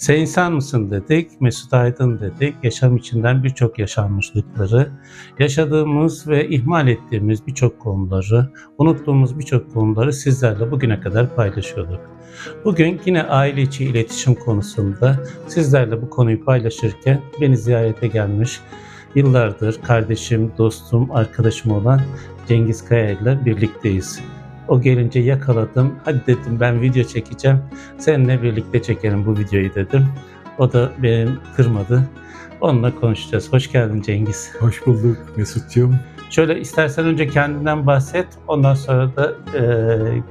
Sen insan mısın dedik, Mesut Aydın dedik. Yaşam içinden birçok yaşanmışlıkları, yaşadığımız ve ihmal ettiğimiz birçok konuları, unuttuğumuz birçok konuları sizlerle bugüne kadar paylaşıyorduk. Bugün yine aile içi iletişim konusunda sizlerle bu konuyu paylaşırken beni ziyarete gelmiş yıllardır kardeşim, dostum, arkadaşım olan Cengiz Kaya ile birlikteyiz. O gelince yakaladım. Hadi dedim ben video çekeceğim. Seninle birlikte çekelim bu videoyu dedim. O da beni kırmadı. Onunla konuşacağız. Hoş geldin Cengiz. Hoş bulduk Mesut'cuğum. Şöyle istersen önce kendinden bahset. Ondan sonra da e,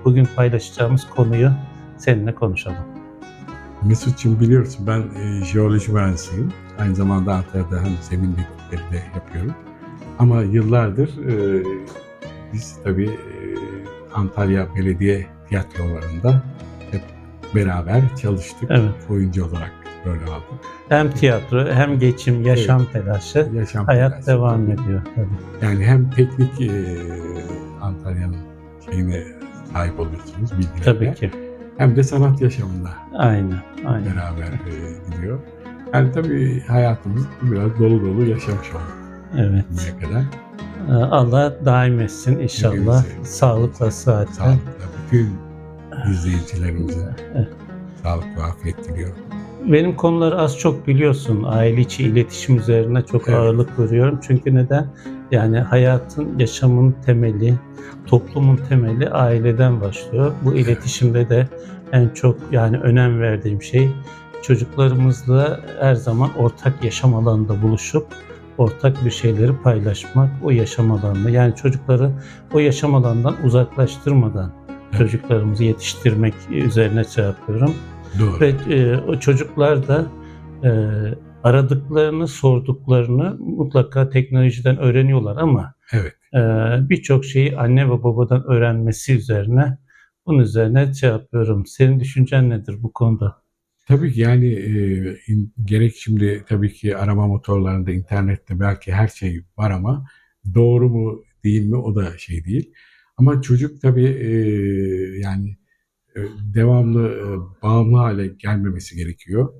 bugün paylaşacağımız konuyu seninle konuşalım. Mesut'cuğum biliyorsun ben e, jeoloji mühendisiyim. Aynı zamanda Antalya'da hem zemin teknikleri de yapıyorum. Ama yıllardır e, biz tabii Antalya Belediye Tiyatrolarında hep beraber çalıştık. Evet. Oyuncu olarak rol aldık. Hem tiyatro hem geçim, yaşam telaşı, Yaşam hayat telaşı. devam ediyor. Tabii. Yani hem teknik e, Antalya'nın şeyine sahip oluyorsunuz bilgilerine. Tabii ki. Hem de sanat yaşamında Aynen. Aynen. beraber e, gidiyor. Yani tabii hayatımız biraz dolu dolu yaşamış olduk Evet. bugüne kadar. Ee, Allah daim etsin inşallah. Sağlıkla, sıhhatle. Sağlıkla bütün izleyicilerimize Evet. sağlık ve afiyet diliyorum. Benim konuları az çok biliyorsun. Aile içi iletişim üzerine çok Evet. ağırlık veriyorum. Çünkü neden? Yani hayatın, yaşamın temeli, toplumun temeli aileden başlıyor. Bu iletişimde de en çok yani önem verdiğim şey çocuklarımızla her zaman ortak yaşam alanında buluşup ortak bir şeyleri paylaşmak o yaşam alanında. Yani çocukları o yaşam alanından uzaklaştırmadan Evet. çocuklarımızı yetiştirmek üzerine yapıyorum. Doğru. Ve e, o çocuklar da e, aradıklarını, sorduklarını mutlaka teknolojiden öğreniyorlar ama Evet. e, birçok şeyi anne ve babadan öğrenmesi üzerine bunun üzerine şey yapıyorum. Senin düşüncen nedir bu konuda? Tabii ki yani e, in- gerek şimdi tabii ki arama motorlarında, internette belki her şey var ama doğru mu değil mi o da şey değil. Ama çocuk tabii e, yani e, devamlı e, bağımlı hale gelmemesi gerekiyor.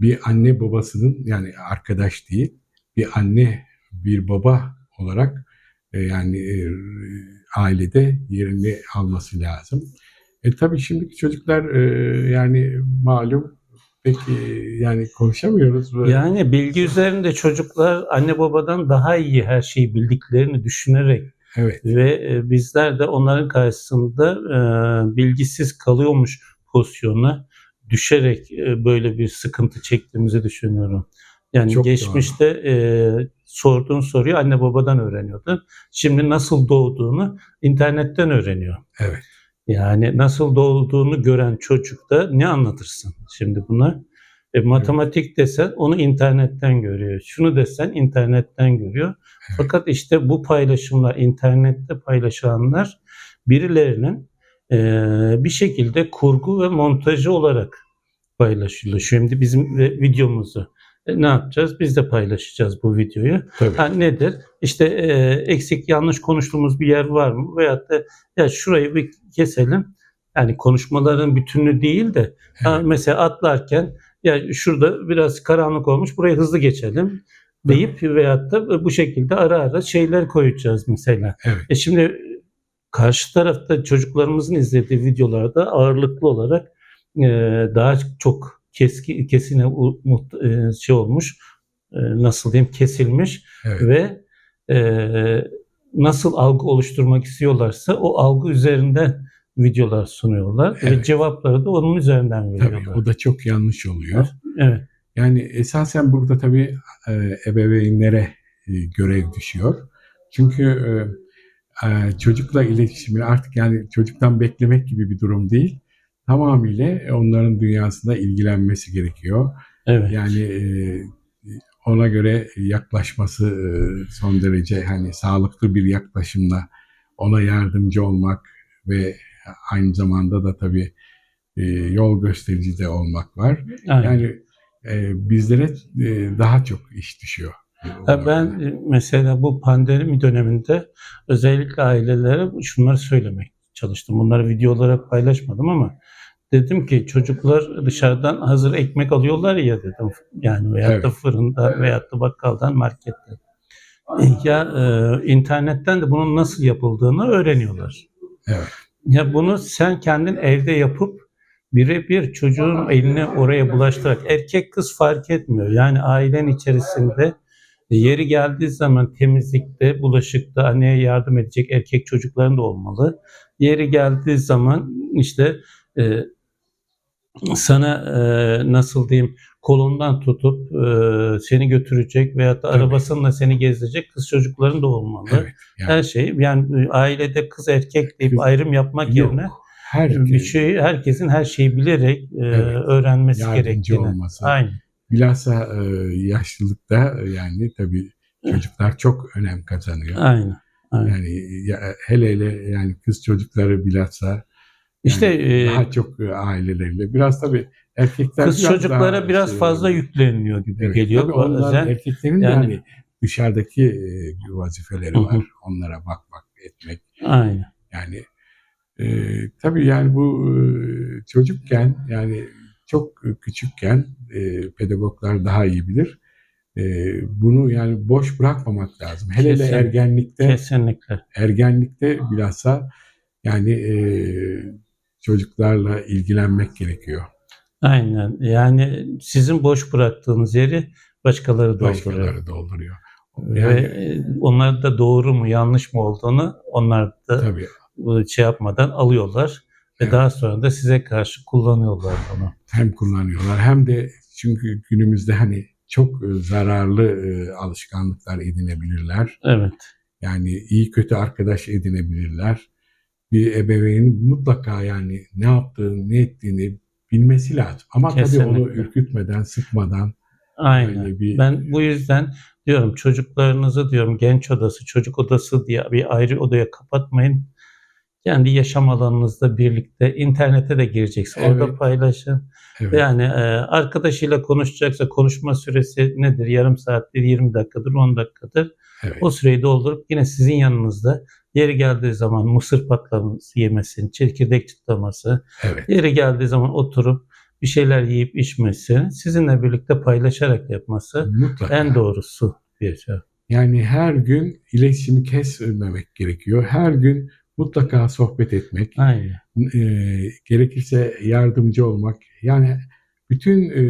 Bir anne babasının yani arkadaş değil, bir anne bir baba olarak e, yani e, ailede yerini alması lazım. E tabii şimdiki çocuklar e, yani malum pek e, yani konuşamıyoruz. Ve, Yani bilgi üzerinde çocuklar anne babadan daha iyi her şeyi bildiklerini düşünerek evet, ve e, bizler de onların karşısında e, bilgisiz kalıyormuş pozisyona düşerek e, böyle bir sıkıntı çektiğimizi düşünüyorum. Yani Çok geçmişte e, sorduğun soruyu anne babadan öğreniyordun. Şimdi nasıl doğduğunu internetten öğreniyor. evet, Yani nasıl doğduğunu gören çocuk da ne anlatırsın şimdi buna? E, matematik desen onu internetten görüyor. Şunu desen internetten görüyor. Fakat işte bu paylaşımlar, internette paylaşılanlar birilerinin e, bir şekilde kurgu ve montajı olarak paylaşılıyor. Şimdi bizim ve- videomuzu e, ne yapacağız? Biz de paylaşacağız bu videoyu. tabii. Ha, nedir? İşte e, eksik yanlış konuştuğumuz bir yer var mı? Veyahut da ya şurayı bir keselim. Yani konuşmaların bütünü değil de ha, mesela atlarken ya şurada biraz karanlık olmuş burayı hızlı geçelim deyip veyahut da bu şekilde ara ara şeyler koyacağız mesela. Evet. E şimdi karşı tarafta çocuklarımızın izlediği videolarda ağırlıklı olarak e, daha çok keski kesine e, şey olmuş e, nasıl diyeyim kesilmiş Evet. ve e, nasıl algı oluşturmak istiyorlarsa o algı üzerinden videolar sunuyorlar ve Evet. cevapları da onun üzerinden Tabii veriyorlar. o da çok yanlış oluyor. Evet. Yani esasen burada tabii e, ebeveynlere görev düşüyor. Çünkü çocukla iletişimini artık yani çocuktan beklemek gibi bir durum değil. Tamamıyla onların dünyasında ilgilenmesi gerekiyor. Evet. Yani e, ona göre yaklaşması e, son derece hani sağlıklı bir yaklaşımla ona yardımcı olmak ve aynı zamanda da tabii e, yol gösterici de olmak var. Aynen. Yani e, bizlere e, daha çok iş düşüyor. Ben mesela bu pandemi döneminde özellikle ailelere şunları söylemek çalıştım. Bunları video olarak paylaşmadım ama dedim ki çocuklar dışarıdan hazır ekmek alıyorlar ya dedim. Yani veyahut da Evet. fırından veyahut da bakkaldan marketten. Ya e, internetten de bunun nasıl yapıldığını öğreniyorlar. Evet. Ya bunu sen kendin evde yapıp birebir çocuğun eline oraya bulaştırarak erkek kız fark etmiyor. Yani ailenin içerisinde yeri geldiği zaman temizlikte, bulaşıkta anneye yardım edecek erkek çocukların da olmalı. Yeri geldiği zaman işte e, sana e, nasıl diyeyim kolundan tutup e, seni götürecek veyahut da Tabii. arabasıyla seni gezdirecek kız çocukların da olmalı. Evet. Yani Her şey yani ailede kız erkek deyip Kız- ayrım yapmak yok. yerine Her bir şey herkesin her şeyi bilerek e, Evet. öğrenmesi gerektiğini. olması. Aynen. Bilhassa e, yaşlılıkta e, yani tabii çocuklar çok önem kazanıyor. Aynen. aynen. Yani ya, hele hele yani kız çocukları bilhassa yani İşte e, daha çok e, aileleriyle biraz tabii erkekler kız biraz çocuklara daha biraz şey fazla yükleniliyor gibi Evet, geliyor. tabii onlar Bazen erkeklerin de yani- yani dışarıdaki e, vazifeleri Hı hı. var. Onlara bakmak, etmek. aynen. Yani e, tabii yani bu e, çocukken yani çok küçükken e, pedagoglar daha iyi bilir. E, bunu yani boş bırakmamak lazım. Hele hele ergenlikte Kesinlikle. ergenlikte bilhassa yani e, çocuklarla ilgilenmek gerekiyor. Aynen. Yani sizin boş bıraktığınız yeri başkaları dolduruyor. Başkaları dolduruyor. Ve Yani e, onlar da doğru mu yanlış mı olduğunu onlar da tabii şey yapmadan alıyorlar ve daha sonra da size karşı kullanıyorlar bunu. hem kullanıyorlar hem de çünkü günümüzde hani çok e, zararlı e, alışkanlıklar edinebilirler. Evet. Yani iyi kötü arkadaş edinebilirler. Bir ebeveynin mutlaka yani ne yaptığını, ne ettiğini bilmesi lazım. Ama tabii onu Kesinlikle. ürkütmeden, sıkmadan Aynen. bir Ben bu yüzden diyorum çocuklarınızı diyorum genç odası, çocuk odası diye bir ayrı odaya kapatmayın. Kendi yaşam alanınızda birlikte internete de gireceksiniz. Orada Evet. paylaşın. evet, Yani e, arkadaşıyla konuşacaksa konuşma süresi nedir? Yarım saattir, 20 dakikadır, 10 dakikadır. evet, O süreyi doldurup yine sizin yanınızda yeri geldiği zaman mısır patlaması yemesin, çekirdek çıtlaması, evet. yeri geldiği zaman oturup bir şeyler yiyip içmesi, sizinle birlikte paylaşarak yapması Mutlaka. en doğrusu bir şey. Yani her gün iletişimi kesmemek gerekiyor. Her gün mutlaka sohbet etmek. Aynen. e, gerekirse yardımcı olmak yani bütün e,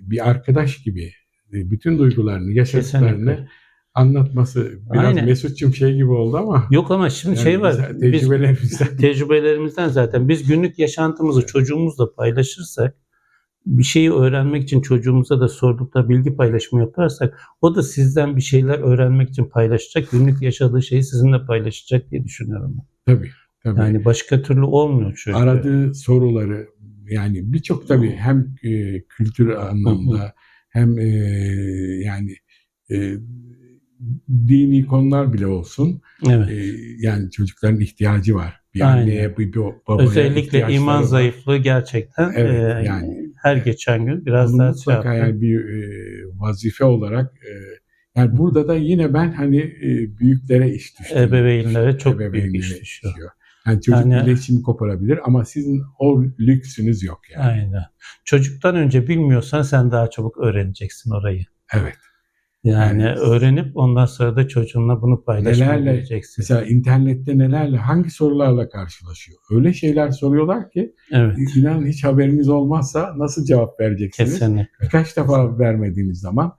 bir arkadaş gibi e, bütün duygularını, yaşadıklarını Kesinlikle. anlatması biraz Aynen. Mesut'cum şey gibi oldu ama Yok ama şimdi yani şey var. biz- Biz tecrübelerimizden tecrübelerimizden zaten biz günlük yaşantımızı çocuğumuzla paylaşırsak bir şeyi öğrenmek için çocuğumuza da sordukta bilgi paylaşımı yaparsak o da sizden bir şeyler öğrenmek için paylaşacak. Günlük yaşadığı şeyi sizinle paylaşacak diye düşünüyorum. ben. tabii tabii Yani başka türlü olmuyor çünkü. aradığı soruları yani birçok tabii hem e, kültür anlamda hem e, yani e, dini konular bile olsun Evet. e, yani çocukların ihtiyacı var. Bir Aynen. anneye, bir, bir babaya Özellikle iman var. zayıflığı gerçekten Evet, e, yani. Her geçen gün biraz Bunu daha şey mutlaka yapıyor. yani bir e, vazife olarak e, yani burada da yine ben hani e, büyüklere iş düştüm. Ebeveynlere çok büyük Ebeveynlere iş düşüyor. Yani çocuk Yani- iletişimi koparabilir ama sizin o lüksünüz yok yani. Aynen. Çocuktan önce bilmiyorsan sen daha çabuk öğreneceksin orayı. Evet. Yani Yani- öğrenip ondan sonra da çocuğunla bunu bileceksin. Mesela internette nelerle, hangi sorularla karşılaşıyor? Öyle şeyler soruyorlar ki Evet, inanın hiç haberiniz olmazsa nasıl cevap vereceksiniz? kesinlikle. Birkaç defa vermediğiniz zaman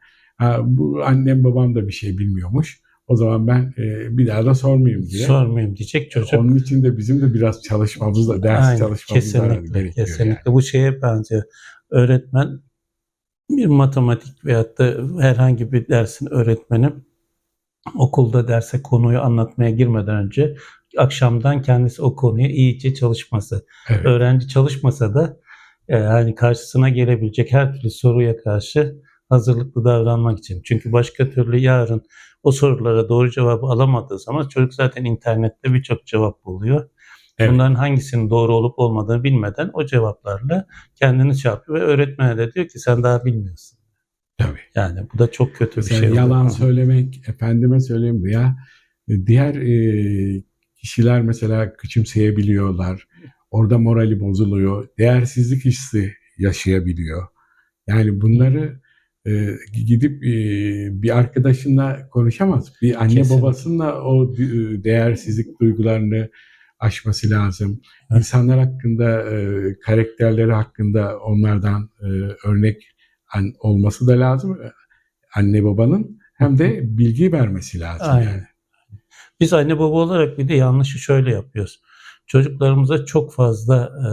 bu annem babam da bir şey bilmiyormuş. O zaman ben e, bir daha da sormayayım diye. Sormayayım diyecek çocuk. Onun için de bizim de biraz çalışmamız da ders Aynen, çalışmamız da kesinlikle, gerekiyor. kesinlikle. Bu şeye benziyor. Öğretmen bir matematik veyahut da herhangi bir dersin öğretmeni okulda derse konuyu anlatmaya girmeden önce akşamdan kendisi o konuya iyice çalışması. Yani. Evet, öğrenci çalışmasa da e, hani karşısına gelebilecek her türlü soruya karşı hazırlıklı davranmak için. Çünkü başka türlü yarın o sorulara doğru cevabı alamadığı zaman çocuk zaten internette birçok cevap buluyor. Evet. Bunların hangisinin doğru olup olmadığını bilmeden o cevaplarla kendini şey yapıyor ve öğretmene de diyor ki sen daha bilmiyorsun. tabii. Yani bu da çok kötü bir Mesela şey. oluyor. yalan söylemek, efendime söyleyeyim ya diğer e, kişiler mesela küçümseyebiliyorlar. Orada morali bozuluyor. Değersizlik hissi yaşayabiliyor. Yani bunları e, gidip e, bir arkadaşınla konuşamaz. Bir anne Kesinlikle. babasıyla o dü- değersizlik duygularını aşması lazım. Evet. İnsanlar hakkında, e, karakterleri hakkında onlardan e, örnek an- olması da lazım. Anne babanın hem de bilgi vermesi lazım Aynen. yani. Biz anne baba olarak bir de yanlışı şöyle yapıyoruz. Çocuklarımıza çok fazla e,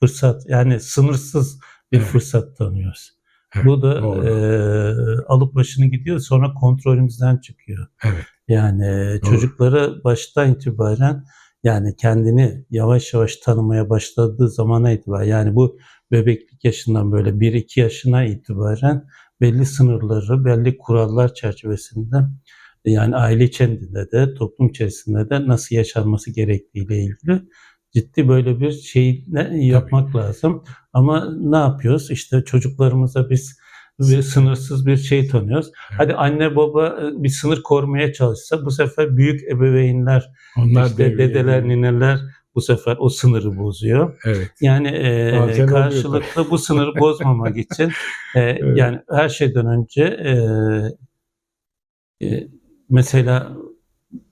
fırsat yani sınırsız bir Evet. fırsat tanıyoruz. Evet, Bu da doğru. e, alıp başını gidiyor sonra kontrolümüzden çıkıyor. Evet. Yani Doğru. çocukları baştan itibaren yani kendini yavaş yavaş tanımaya başladığı zamana itibaren yani bu bebeklik yaşından böyle 1-2 yaşına itibaren belli sınırları, belli kurallar çerçevesinde yani aile içerisinde de toplum içerisinde de nasıl yaşanması gerektiğiyle ilgili ciddi böyle bir şey yapmak lazım. Ama ne yapıyoruz? İşte çocuklarımıza biz bir sınırsız bir şey tanıyoruz. Hadi anne baba e, bir sınır korumaya çalışsa bu sefer büyük ebeveynler, Onlar işte devreye dedeler, giriyor. nineler bu sefer o sınırı bozuyor. Evet. Yani e, Bazen karşılıklı bu sınırı bozmamak için e, yani her şeyden önce e, e, mesela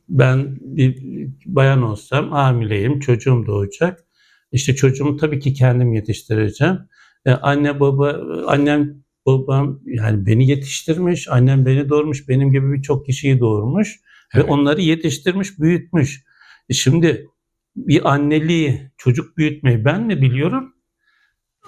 ben bir bayan olsam hamileyim, çocuğum doğacak. İşte çocuğumu tabii ki kendim yetiştireceğim. E, anne baba, annem babam yani beni yetiştirmiş, annem beni doğurmuş, benim gibi birçok kişiyi doğurmuş Evet. ve onları yetiştirmiş, büyütmüş. E şimdi bir anneliği, çocuk büyütmeyi ben mi biliyorum?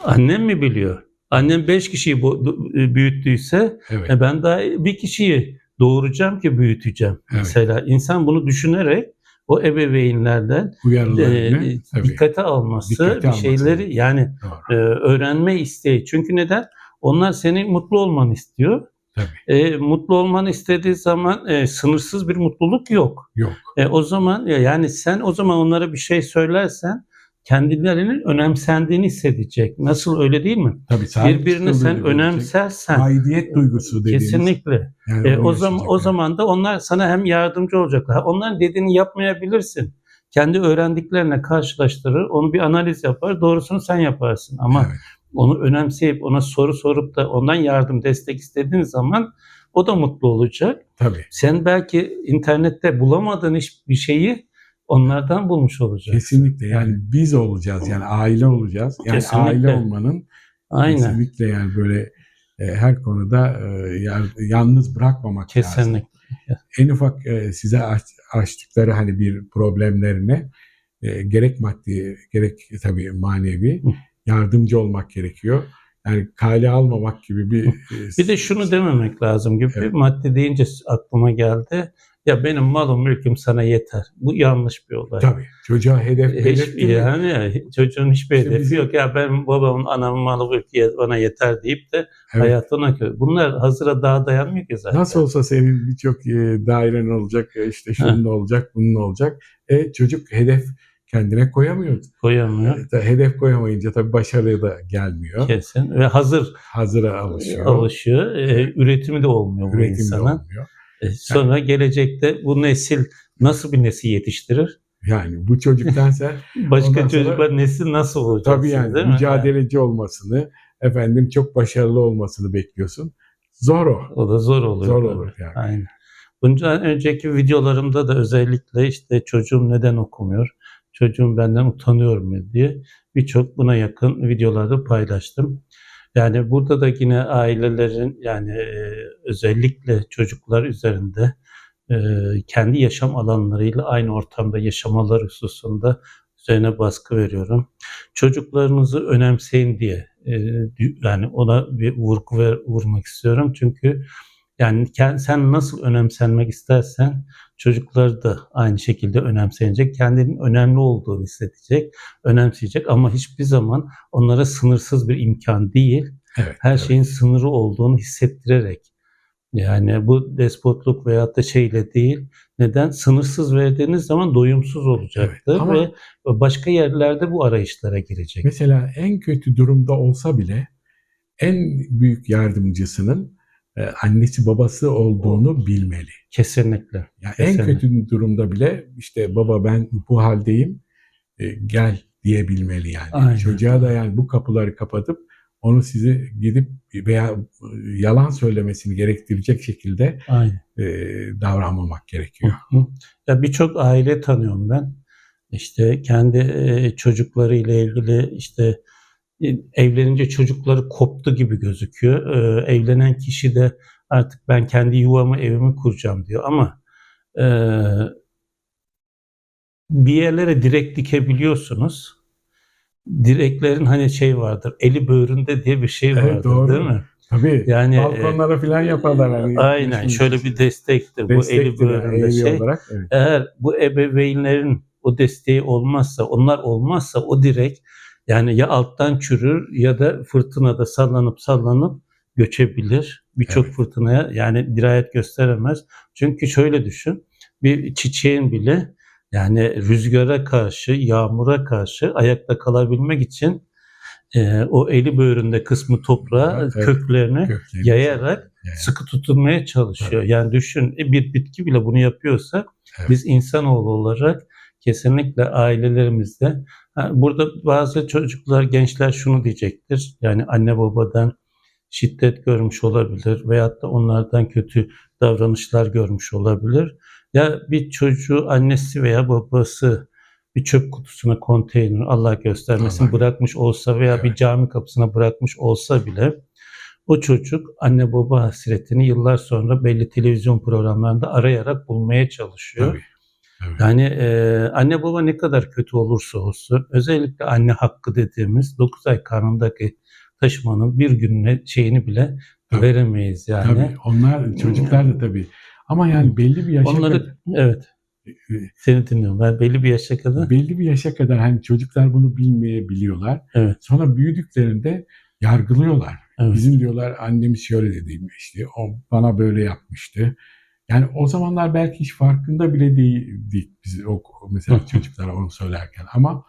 Annem mi biliyor? Annem beş kişiyi bu- büyüttüyse Evet. e ben daha bir kişiyi doğuracağım ki büyüteceğim. Evet. Mesela insan bunu düşünerek o ebeveynlerden e, tabii. dikkate alması, Dikkate bir alması. şeyleri yani Doğru. e, öğrenme isteği. Çünkü neden? Onlar senin mutlu olmanı istiyor. Tabii. E, mutlu olmanı istediği zaman e, sınırsız bir mutluluk yok. Yok. E, o zaman ya yani sen o zaman onlara bir şey söylersen kendilerinin önemsendiğini hissedecek. Nasıl öyle değil mi? Tabii sahip Birbirini sen önemsersen Aidiyet duygusu dediğimiz. kesinlikle. Yani E, o zaman o zaman da onlar sana hem yardımcı olacaklar. Onların dediğini yapmayabilirsin. Kendi öğrendiklerine karşılaştırır, onu bir analiz yapar, doğrusunu sen yaparsın. Ama Evet. Onu önemseyip ona soru sorup da ondan yardım, destek istediğin zaman o da mutlu olacak. Tabii. Sen belki internette bulamadığın hiçbir şeyi onlardan bulmuş olacaksın. Kesinlikle yani biz olacağız yani aile olacağız. Yani Kesinlikle. aile olmanın Aynen. kesinlikle yani böyle e, her konuda e, ya- yalnız bırakmamak lazım. Kesinlikle. En ufak e, size aç- açtıkları hani bir problemlerine e, gerek maddi gerek tabii manevi. Yardımcı olmak gerekiyor. Yani kale almamak gibi bir e, Bir de şunu dememek lazım gibi Evet. madde deyince aklıma geldi. Ya benim malım mülküm sana yeter. Bu yanlış bir olay. tabii çocuğa hedef belirtti mi? yani çocuğun hiçbir İşte hedefi bizim- yok. Ya ben babamın anamın malı mülkü bana yeter deyip de Evet. hayatına kö- Bunlar hazıra daha dayanmıyor ki zaten. Nasıl olsa senin birçok e, dairen olacak, e, işte şunun olacak, bunun olacak. E, çocuk hedef kendine koyamıyor. Koyamıyor. E, hedef koyamayınca tabii başarıya da gelmiyor. Kesin. Ve hazır Hazıra alışıyor. alışıyor. Ee, üretimi de olmuyor bu Üretim de olmuyor. Sonra gelecekte bu nesil nasıl bir nesil yetiştirir? Yani bu çocuktan sen Başka sonra- çocuklar nesil nasıl olacak? tabii yani mücadeleci olmasını, efendim çok başarılı olmasını bekliyorsun. Zor o. O da zor oluyor. Zor olur yani. Aynen. Bundan önceki videolarımda da özellikle işte çocuğum neden okumuyor, çocuğum benden utanıyor mu diye birçok buna yakın videolarda paylaştım. Yani burada da yine ailelerin yani e, özellikle çocuklar üzerinde e, kendi yaşam alanlarıyla aynı ortamda yaşamaları hususunda üzerine baskı veriyorum. Çocuklarınızı önemseyin diye e, yani ona bir vurgu ver, vurmak istiyorum. Çünkü yani sen nasıl önemsenmek istersen çocuklar da aynı şekilde önemsenecek. Kendinin önemli olduğunu hissedecek, önemseyecek ama hiçbir zaman onlara sınırsız bir imkan değil, Evet. her evet. şeyin sınırı olduğunu hissettirerek. Yani bu despotluk veyahut da şeyle değil. Neden? Sınırsız verdiğiniz zaman doyumsuz olacaktır Evet, ama- ve başka yerlerde bu arayışlara girecek. Mesela en kötü durumda olsa bile en büyük yardımcısının annesi babası olduğunu bilmeli. Kesinlikle. Yani en Kesinlikle. kötü durumda bile işte baba ben bu haldeyim. e, gel diyebilmeli yani. Aynen. Çocuğa da yani bu kapıları kapatıp onu sizi gidip veya e, yalan söylemesini gerektirecek şekilde Aynen. e, davranmamak gerekiyor. Hı. Ya birçok aile tanıyorum ben. İşte kendi e, çocukları ile ilgili işte e, evlenince çocukları koptu gibi gözüküyor. E, evlenen kişi de artık ben kendi yuvamı evimi kuracağım diyor ama e, bir yerlere direk dikebiliyorsunuz. Direklerin hani şey vardır, eli böğründe diye bir şey Evet, vardır doğru. değil mi? Tabii Yani, e, balkonlara falan yaparlar. Hani, Aynen şöyle bir destektir. Bu eli destektir yani, böğründe evi şey. olarak. Evet. Eğer bu ebeveynlerin o desteği olmazsa, onlar olmazsa o direk yani ya alttan çürür ya da fırtınada sallanıp sallanıp göçebilir. Birçok Evet. fırtınaya yani dirayet gösteremez. Çünkü şöyle düşün, bir çiçeğin bile yani rüzgara karşı, yağmura karşı ayakta kalabilmek için e, o eli böğründe kısmı toprağa Evet, evet. köklerini Köklerini- yayarak Yani, sıkı tutunmaya çalışıyor. Yani düşün e, bir bitki bile bunu yapıyorsa Evet. biz insanoğlu olarak kesinlikle ailelerimizde burada bazı çocuklar, gençler şunu diyecektir. Yani anne babadan şiddet görmüş olabilir veyahut da onlardan kötü davranışlar görmüş olabilir. Ya bir çocuğu annesi veya babası bir çöp kutusuna konteyner Allah göstermesin Allah. bırakmış olsa veya bir Evet. cami kapısına bırakmış olsa bile o çocuk anne baba hasretini yıllar sonra belli televizyon programlarında arayarak bulmaya çalışıyor. Tabii. Evet. Yani e, anne baba ne kadar kötü olursa olsun özellikle anne hakkı dediğimiz 9 ay karnındaki taşımanın bir gününe şeyini bile Tabii. veremeyiz yani. Tabii. Onlar çocuklar da tabii. Ama yani belli bir yaşa kadar, Onları evet seni dinliyorum. Ben belli bir yaşa kadar belli bir yaşa kadar hani çocuklar bunu bilmeyebiliyorlar. Evet. Sonra büyüdüklerinde yargılıyorlar. Evet. Bizim diyorlar annemiz şöyle dediymişti. O bana böyle yapmıştı. Yani o zamanlar belki hiç farkında bile değildik biz o mesela çocuklara onu söylerken ama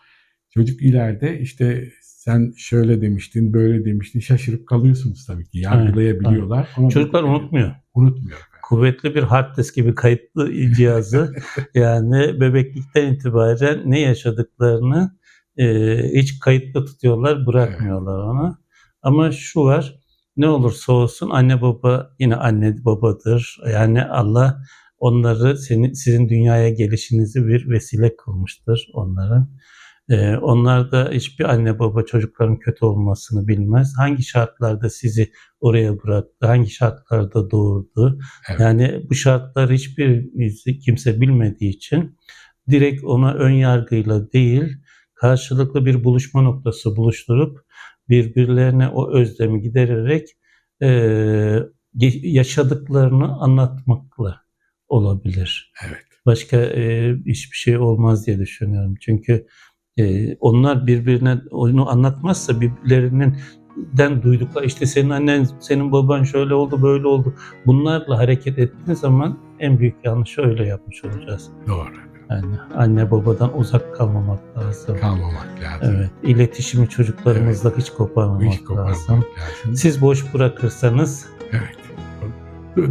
çocuk ileride işte sen şöyle demiştin, böyle demiştin şaşırıp kalıyorsunuz tabii ki. Yargılayabiliyorlar. Ama çocuklar unutmuyor. unutmuyor. Kuvvetli bir hard disk gibi kayıtlı cihazı yani bebeklikten itibaren ne yaşadıklarını e, hiç kayıtlı tutuyorlar, bırakmıyorlar onu. Ama şu var, ne olursa olsun anne baba yine anne babadır. Yani Allah onları senin, sizin dünyaya gelişinizi bir vesile kılmıştır onların. Ee, onlar da hiçbir anne baba çocukların kötü olmasını bilmez. Hangi şartlarda sizi oraya bıraktı, hangi şartlarda doğurdu. Evet. Yani bu şartları hiçbir kimse bilmediği için direkt ona ön yargıyla değil, karşılıklı bir buluşma noktası buluşturup birbirlerine o özlemi gidererek e, yaşadıklarını anlatmakla olabilir. Evet. Başka e, hiçbir şey olmaz diye düşünüyorum. Çünkü e, onlar birbirine onu anlatmazsa birbirlerinin den duydukları işte senin annen, senin baban şöyle oldu, böyle oldu. Bunlarla hareket ettiğin zaman en büyük yanlışı öyle yapmış olacağız. Doğru. Yani anne babadan uzak kalmamak lazım. Kalmamak lazım. Evet, iletişimi çocuklarımızla hiç koparmamak Hiç koparmamak lazım. lazım. Siz boş bırakırsanız Evet.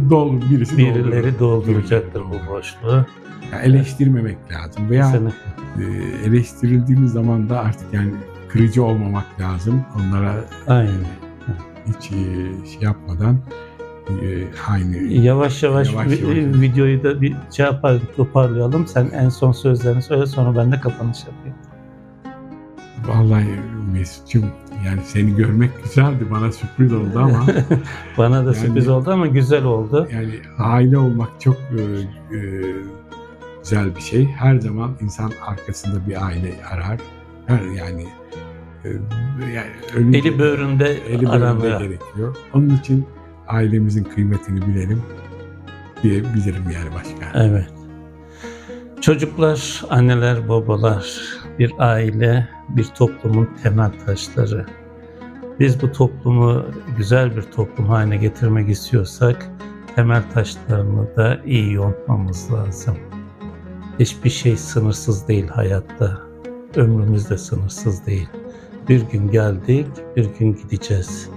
Dol, birisi birileri dolduracaktır bu boşluğu. Yani eleştirmemek lazım. Veya Kesinlikle. e, eleştirildiğimiz zaman da artık yani kırıcı olmamak lazım. Onlara Aynen. hiç e, şey yapmadan aynı Yavaş yavaş, Yavaş yavaş. videoyu da bir şey yapar, toparlayalım. Sen en son sözlerini söyle sonra ben de kapanış yapayım. vallahi Mesut'cum yani seni görmek güzeldi. Bana sürpriz oldu ama Bana da Yani- sürpriz oldu ama güzel oldu. yani aile olmak çok e, e, güzel bir şey. Her zaman insan arkasında bir aile arar. Her yani e, yani ölünce- Eli böğründe eli bölümde aranıyor. gerekiyor. Onun için ailemizin kıymetini bilelim diyebilirim yani başka. Evet. Çocuklar, anneler, babalar, bir aile, bir toplumun temel taşları. Biz bu toplumu güzel bir toplum haline getirmek istiyorsak temel taşlarını da iyi yontmamız lazım. Hiçbir şey sınırsız değil hayatta. Ömrümüz de sınırsız değil. Bir gün geldik, bir gün gideceğiz.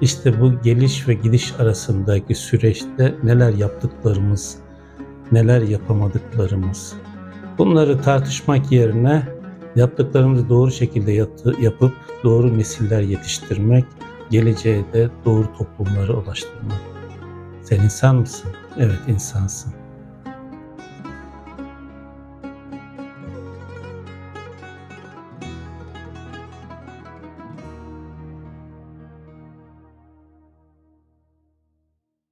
İşte bu geliş ve gidiş arasındaki süreçte neler yaptıklarımız, neler yapamadıklarımız. Bunları tartışmak yerine Yaptıklarımızı doğru şekilde yapıp doğru nesiller yetiştirmek, geleceğe de doğru toplumları ulaştırmak. Sen insan mısın? Evet insansın.